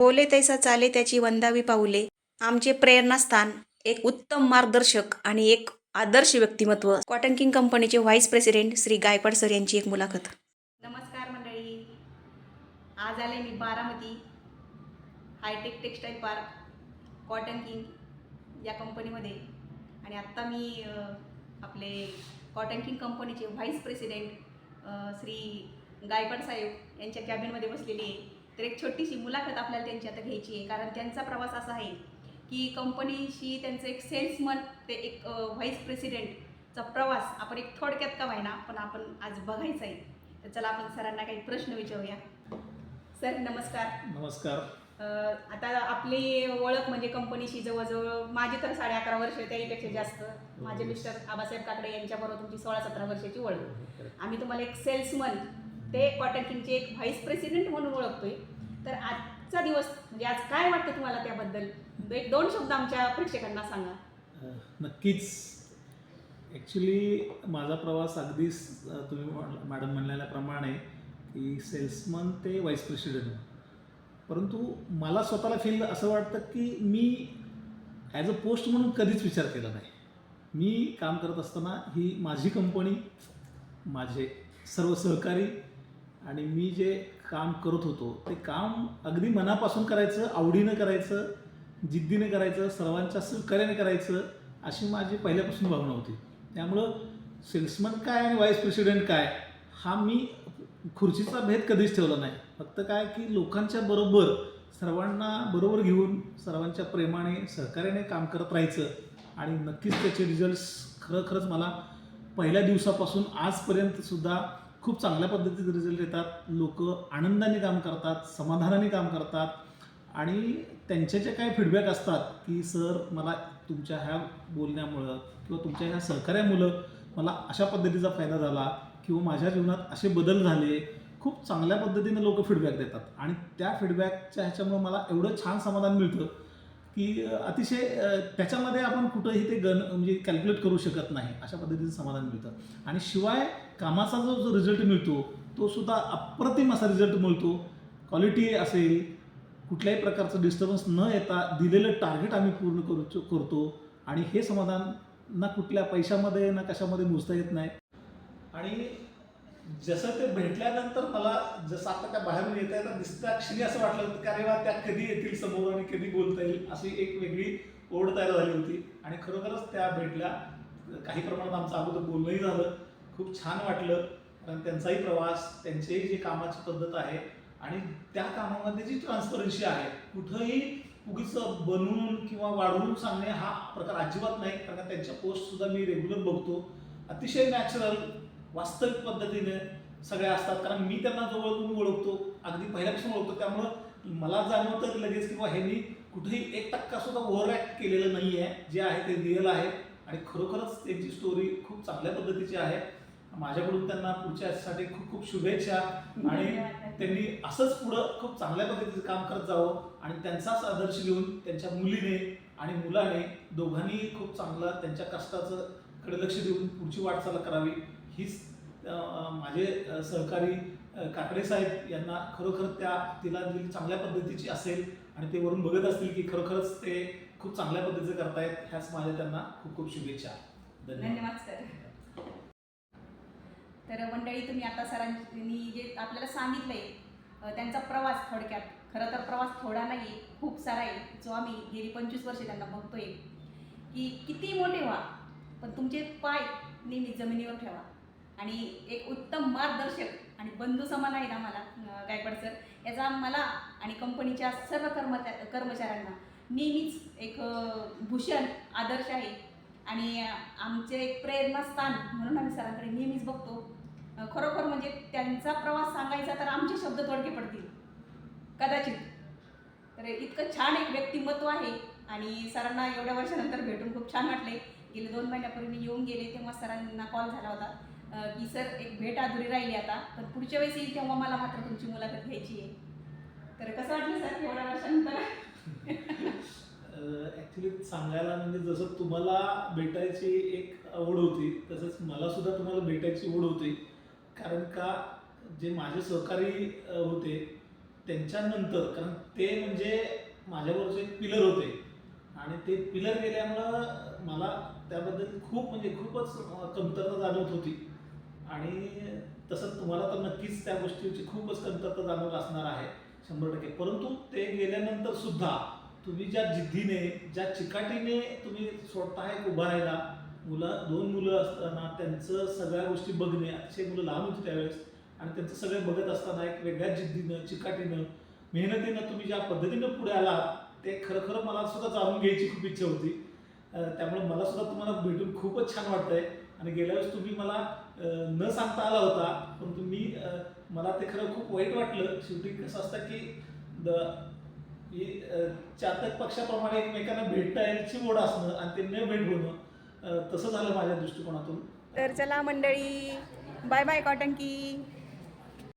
बोले तैसा चाले त्याची वंदावी पाऊले. आमचे प्रेरणास्थान एक उत्तम मार्गदर्शक आणि एक आदर्श व्यक्तिमत्व. कॉटन किंग कंपनीचे vice president Shri Gaikwad sir यांची एक मुलाखत. नमस्कार मंडळी. आज आले मी Baramati hitech textile park Cotton King या कंपनीमध्ये. आणि आत्ता मी आपले कॉटन किंग कंपनीचे व्हाईस प्रेसिडेंट श्री गायकवाड साहेब यांच्या कॅबिनमध्ये बसलेली आहे. तर एक छोटीशी मुलाखत आपल्याला त्यांची आता घ्यायची आहे. कारण त्यांचा प्रवास असा आहे की कंपनीशी त्यांचं एक सेल्समन ते एक व्हाईस प्रेसिडेंटचा प्रवास आपण एक थोडक्यात का व्हायना पण आपण आज बघायचा आहे. तर चला आपण सरांना काही प्रश्न विचारूया. सर नमस्कार. नमस्कार. आता आपली ओळख म्हणजे कंपनीशी जवळजवळ माझी तर साडे अकरा वर्ष त्याहीपेक्षा जास्त. माझे मिस्टर आबासाहेब काकडे यांच्याबरोबर तुमची सोळा सतरा वर्षाची ओळख. आम्ही तुम्हाला एक सेल्समन ते कॉटन किंगचे एक व्हाईस प्रेसिडेंट म्हणून ओळखतोय. तर आजचा दिवस म्हणजे आज काय वाटतं तुम्हाला त्याबद्दल? म्हणजे एक दोन शब्द आमच्या प्रेक्षकांना सांगा. नक्कीच. ॲक्च्युली माझा प्रवास अगदीच तुम्ही मॅडम म्हणलेल्याप्रमाणे की सेल्समन ते व्हाईस प्रेसिडेंट परंतु मला स्वतःला फील असं वाटतं की मी ॲज अ पोस्ट म्हणून कधीच विचार केला नाही. मी काम करत असताना ही माझी कंपनी माझे सर्व सहकारी आणि मी जे काम करत होतो ते काम अगदी मनापासून करायचं आवडीनं करायचं जिद्दीने करायचं सर्वांच्या सहकार्याने करायचं अशी माझी पहिल्यापासून भावना होती. त्यामुळं सेल्समन काय आणि व्हाईस प्रेसिडेंट काय हा मी खुर्चीचा भेद कधीच ठेवला नाही. फक्त काय की लोकांच्या बरोबर सर्वांना बरोबर घेऊन सर्वांच्या प्रेमाने सहकार्याने काम करत राहायचं. आणि नक्कीच त्याचे रिझल्ट्स खरं खरंच मला पहिल्या दिवसापासून आजपर्यंत सुद्धा खूप चांगल्या पद्धतीचे रिझल्ट येतात. लोक आनंदाने काम करतात समाधानाने काम करतात. आणि त्यांचे जे काही फीडबॅक असतात की सर मला तुमच्या ह्या बोलण्यामुळं किंवा तुमच्या ह्या सहकार्यामुळं मला अशा पद्धतीचा फायदा झाला किंवा माझ्या जीवनात असे बदल झाले. खूप चांगल्या पद्धतीने लोक फीडबॅक देतात. आणि त्या फीडबॅकच्या ह्याच्यामुळं मला एवढं छान समाधान मिळतं की अतिशय त्याच्यामध्ये आपण कुठंही ते गण म्हणजे कॅल्क्युलेट करू शकत नाही. अशा पद्धतीचं समाधान मिळतं. आणि शिवाय कामाचा जो जो रिझल्ट मिळतो तो सुद्धा अप्रतिम असा रिझल्ट मिळतो. क्वालिटी असेल कुठल्याही प्रकारचं डिस्टर्बन्स न येता दिलेलं टार्गेट आम्ही पूर्ण करू करतो. आणि हे समाधान ना कुठल्या पैशामध्ये ना कशामध्ये मोजता येत नाही. आणि जसं ते भेटल्यानंतर मला जसं आता त्या बाहेरून येता येता दिसत्या क्षणी असं वाटलं होतं रे वा त्या कधी येतील समोर आणि कधी बोलता येईल अशी एक वेगळी ओढ तयार झाली होती. आणि खरोखरच त्या भेटल्या. काही प्रमाणात आमचं अगोदर बोलणंही झालं. खूप छान वाटलं. कारण त्यांचाही प्रवास त्यांचीही जी कामाची पद्धत आहे आणि त्या कामामध्ये जी ट्रान्सपरन्सी आहे कुठंही उगीच बनवून किंवा वाढवून सांगणे हा प्रकार अजिबात नाही. कारण त्यांच्या पोस्टसुद्धा मी रेग्युलर बघतो. अतिशय नॅचरल वास्तविक पद्धतीने सगळ्या असतात. कारण मी त्यांना जवळून ओळखतो? अगदी पहिल्यापासून ओळखतो. त्यामुळं मला जाणवतं लगेच किंवा ह्यांनी कुठेही एक टक्का सुद्धा ओव्हर ॲक्ट केलेलं नाही आहे जे आहे ते रिअल आहे. आणि खरोखरच त्यांची स्टोरी खूप चांगल्या पद्धतीची आहे. माझ्याकडून त्यांना पुढच्या यासाठी खूप खूप शुभेच्छा. आणि त्यांनी असंच पुढं खूप चांगल्या पद्धतीचं काम करत जावं आणि त्यांचाच आदर्श घेऊन त्यांच्या मुलीने आणि मुलाने दोघांनी खूप चांगला त्यांच्या कष्टाचं कडे लक्ष देऊन पुढची वाटचाल करावी. हीच माझे सहकारी काकडे साहेब यांना खरोखर त्या तिला चांगल्या पद्धतीची असेल आणि ते वरून बघत असतील की खरोखरच ते खूप चांगल्या पद्धतीचं करतायत ह्याच माझ्या त्यांना खूप खूप शुभेच्छा. धन्यवाद. धन्यवाद सर. तर मंडळी तुम्ही आता सरांनी जे आपल्याला सांगितलंय आहे त्यांचा प्रवास थोडक्यात. खरं तर प्रवास थोडा नाही खूप सारा आहे. जो आम्ही गेली पंचवीस वर्षे त्यांना बघतोय. की किती मोठे व्हा पण तुमचे पाय नेहमी जमिनीवर ठेवा. आणि एक उत्तम मार्गदर्शक आणि बंधू समान आहेत आम्हाला गायकवाड सर. याचा मला आणि कंपनीच्या सर्व कर्मचा कर्मचाऱ्यांना नेहमीच एक भूषण आदर्श आहे. आणि आमचे एक प्रेरणास्थान म्हणून आम्ही सरांकडे नेहमीच बघतो. खरोखर म्हणजे त्यांचा प्रवास सांगायचा तर आमचे शब्द तोडके पडतील. कदाचित. तर इतकं छान एक व्यक्तिमत्व आहे आणि सरांना एवढ्या वर्षानंतर भेटून खूप छान वाटले. गेले दोन महिन्यापूर्वी मी येऊन गेले तेव्हा सरांना कॉल झाला होता. की सर एक भेट अधुरी राहिली आता पण पुढच्या वेळेस येईल तेव्हा मला मात्र तुमची मुलाखत घ्यायची आहे. तर कसं वाटलं सर एवढ्या वर्षानंतर? ॲक्च्युली सांगायला म्हणजे जसं तुम्हाला भेटायची एक आवड होती तसंच मला सुद्धा तुम्हाला भेटायची ओढ होती. कारण का जे माझे सहकारी होते त्यांच्यानंतर कारण ते म्हणजे माझ्याबरोबरचे पिलर होते. आणि ते पिलर गेल्यामुळं मला त्याबद्दल खूप म्हणजे खूपच कमतरता जाणवत होती. आणि तसं तुम्हाला तर नक्कीच त्या गोष्टीची खूपच कमतरता जाणवत असणार आहे शंभर टक्के. परंतु ते गेल्यानंतर सुद्धा तुम्ही ज्या जिद्दीने ज्या चिकाटीने तुम्ही स्वतः एक उभा राहिला मुलं दोन मुलं असताना त्यांचं सगळ्या गोष्टी बघणे अतिशय मुलं लहान होती त्यावेळेस आणि त्यांचं सगळं बघत असताना एक वेगळ्या जिद्दीनं चिकाटीनं मेहनतीनं तुम्ही ज्या पद्धतीनं पुढे आलात ते खरं खरं मला सुद्धा जाणून घ्यायची खूप इच्छा होती. त्यामुळे मला सुद्धा तुम्हाला भेटून खूपच छान वाटतंय आणि गेल्या वेळेस तुम्ही मला न सांगता आला होता पण तुम्ही मला ते खरं खूप वाईट वाटलं. शेवटी कसं असतं की द चातक पक्षाप्रमाणे एकमेकांना भेटता यायची ओढ असणं आणि ते न भेट होणं तसं झालं माझ्या दृष्टिकोनातून. तर चला मंडळी बाय बाय कॉटन की.